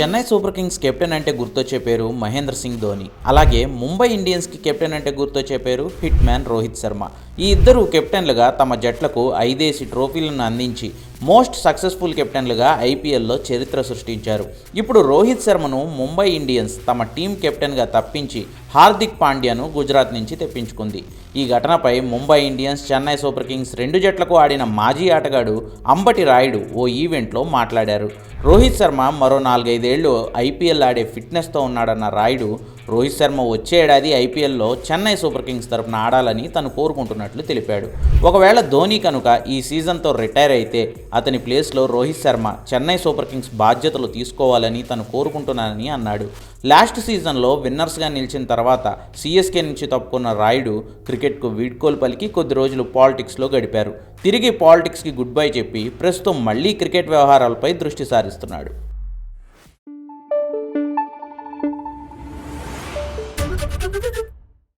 Chennai super Kings captain అంటే గుర్తొచ్చే పేరు మహేంద్ర సింగ్ ధోని. అలాగే ముంబై ఇండియన్స్కి కెప్టెన్ అంటే గుర్తొచ్చే పేరు హిట్ మ్యాన్ రోహిత్ శర్మ. ఈ ఇద్దరు కెప్టెన్లుగా తమ జట్లకు ఐదేసి ట్రోఫీలను అందించి మోస్ట్ సక్సెస్ఫుల్ కెప్టెన్లుగా ఐపీఎల్లో చరిత్ర సృష్టించారు. ఇప్పుడు రోహిత్ శర్మను ముంబై ఇండియన్స్ తమ టీం కెప్టెన్గా తప్పించి హార్దిక్ పాండ్యాను గుజరాత్ నుంచి తెప్పించుకుంది. ఈ ఘటనపై Mumbai Indians Chennai Super Kings రెండు జట్లకు ఆడిన మాజీ ఆటగాడు అంబటి రాయుడు ఓ ఈవెంట్లో మాట్లాడారు. రోహిత్ శర్మ మరో నాలుగైదేళ్ళు ఐపీఎల్ ఆడే ఫిట్నెస్తో ఉన్నాడన్న రాయుడు రోహిత్ శర్మ వచ్చే ఏడాది ఐపీఎల్లో చెన్నై సూపర్ కింగ్స్ తరపున ఆడాలని తను కోరుకుంటున్నట్లు తెలిపాడు. ఒకవేళ ధోని కనుక ఈ సీజన్తో రిటైర్ అయితే అతని ప్లేస్లో రోహిత్ శర్మ చెన్నై సూపర్ కింగ్స్ బాధ్యతలు తీసుకోవాలని తను కోరుకుంటున్నానని అన్నాడు. లాస్ట్ సీజన్లో విన్నర్స్గా నిలిచిన తర్వాత సిఎస్కే నుంచి తప్పుకున్న రాయుడు క్రికెట్కు వీడ్కోలు పలికి కొద్ది రోజులు పాలిటిక్స్లో గడిపారు. తిరిగి పాలిటిక్స్కి గుడ్ బై చెప్పి ప్రస్తుతం మళ్ళీ క్రికెట్ వ్యవహారాలపై దృష్టి సారిస్తున్నాడు. Thank you.